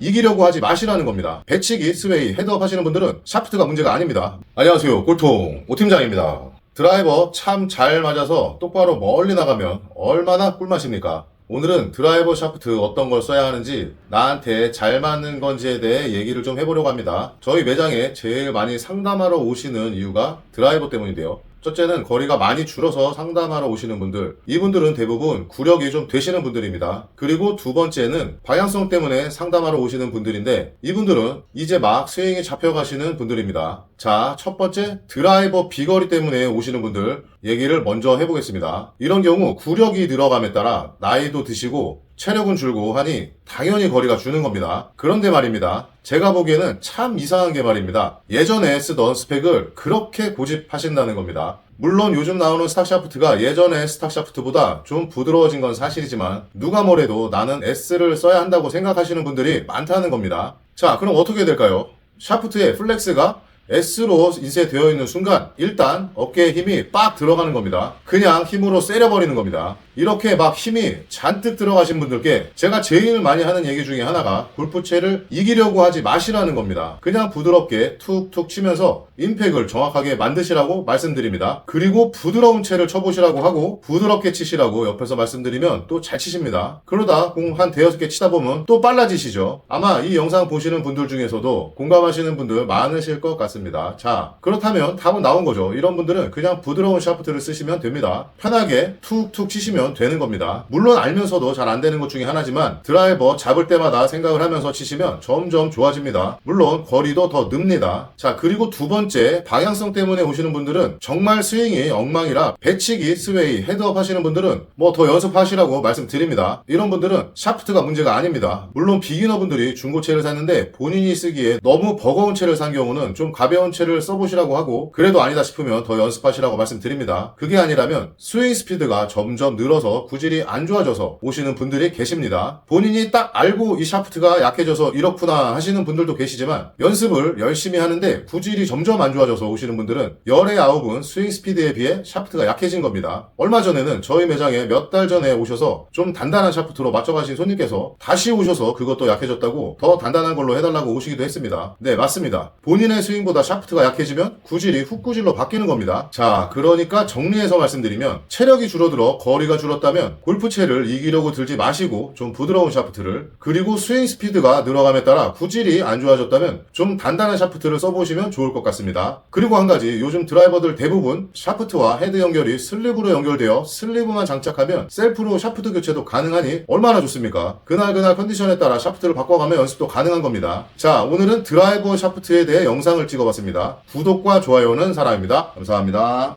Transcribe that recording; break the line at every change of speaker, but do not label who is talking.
이기려고 하지 마시라는 겁니다. 배치기, 스웨이, 헤드업 하시는 분들은 샤프트가 문제가 아닙니다. 안녕하세요. 꼴통 오팀장입니다. 드라이버 참 잘 맞아서 똑바로 멀리 나가면 얼마나 꿀맛입니까? 오늘은 드라이버 샤프트 어떤 걸 써야 하는지 나한테 잘 맞는 건지에 대해 얘기를 좀 해보려고 합니다. 저희 매장에 제일 많이 상담하러 오시는 이유가 드라이버 때문인데요. 첫째는 거리가 많이 줄어서 상담하러 오시는 분들. 이분들은 대부분 구력이 좀 되시는 분들입니다. 그리고 두 번째는 방향성 때문에 상담하러 오시는 분들인데 이분들은 이제 막 스윙이 잡혀가시는 분들입니다. 자, 첫 번째 드라이버 비거리 때문에 오시는 분들 얘기를 먼저 해보겠습니다. 이런 경우 구력이 늘어감에 따라 나이도 드시고 체력은 줄고 하니 당연히 거리가 주는 겁니다. 그런데 말입니다. 제가 보기에는 참 이상한 게 말입니다. 예전에 쓰던 스펙을 그렇게 고집하신다는 겁니다. 물론 요즘 나오는 스탁샤프트가 예전의 스탁샤프트보다 좀 부드러워진 건 사실이지만 누가 뭐래도 나는 S를 써야 한다고 생각하시는 분들이 많다는 겁니다. 자, 그럼 어떻게 될까요? 샤프트의 플렉스가 S로 인쇄되어 있는 순간 일단 어깨에 힘이 빡 들어가는 겁니다. 그냥 힘으로 세려버리는 겁니다. 이렇게 막 힘이 잔뜩 들어가신 분들께 제가 제일 많이 하는 얘기 중에 하나가 골프채를 이기려고 하지 마시라는 겁니다. 그냥 부드럽게 툭툭 치면서 임팩을 정확하게 만드시라고 말씀드립니다. 그리고 부드러운 채를 쳐보시라고 하고 부드럽게 치시라고 옆에서 말씀드리면 또 잘 치십니다. 그러다 공 한 대여섯 개 치다 보면 또 빨라지시죠. 아마 이 영상 보시는 분들 중에서도 공감하시는 분들 많으실 것 같습니다. 자, 그렇다면 답은 나온 거죠. 이런 분들은 그냥 부드러운 샤프트를 쓰시면 됩니다. 편하게 툭툭 치시면 되는 겁니다. 물론 알면서도 잘 안 되는 것 중에 하나지만 드라이버 잡을 때마다 생각을 하면서 치시면 점점 좋아집니다. 물론 거리도 더 늡니다. 자, 그리고 두 번째 방향성 때문에 오시는 분들은 정말 스윙이 엉망이라 배치기, 스웨이, 헤드업 하시는 분들은 뭐 더 연습하시라고 말씀드립니다. 이런 분들은 샤프트가 문제가 아닙니다. 물론 비기너 분들이 중고채를 샀는데 본인이 쓰기에 너무 버거운 채를 산 경우는 좀 가벼운 채를 써보시라고 하고 그래도 아니다 싶으면 더 연습하시라고 말씀드립니다. 그게 아니라면 스윙 스피드가 점점 늘어 서 구질이 안 좋아져서 오시는 분들이 계십니다. 본인이 딱 알고 이 샤프트가 약해져서 이렇구나 하시는 분들도 계시지만 연습을 열심히 하는데 구질이 점점 안 좋아져서 오시는 분들은 열의 아홉은 스윙 스피드에 비해 샤프트가 약해진 겁니다. 얼마 전에는 저희 매장에 몇 달 전에 오셔서 좀 단단한 샤프트로 맞춰가신 손님께서 다시 오셔서 그것도 약해졌다고 더 단단한 걸로 해달라고 오시기도 했습니다. 네, 맞습니다. 본인의 스윙보다 샤프트가 약해지면 구질이 훅구질로 바뀌는 겁니다. 자, 그러니까 정리해서 말씀드리면 체력이 줄어들어 거리가 줄었다면 골프채를 이기려고 들지 마시고 좀 부드러운 샤프트를 그리고 스윙 스피드가 늘어감에 따라 구질이 안 좋아졌다면 좀 단단한 샤프트를 써보시면 좋을 것 같습니다. 그리고 한 가지 요즘 드라이버들 대부분 샤프트와 헤드 연결이 슬립으로 연결되어 슬리브만 장착하면 셀프로 샤프트 교체도 가능하니 얼마나 좋습니까? 그날 그날 컨디션에 따라 샤프트를 바꿔가며 연습도 가능한 겁니다. 자, 오늘은 드라이버 샤프트에 대해 영상을 찍어봤습니다. 구독과 좋아요는 사랑입니다. 감사합니다.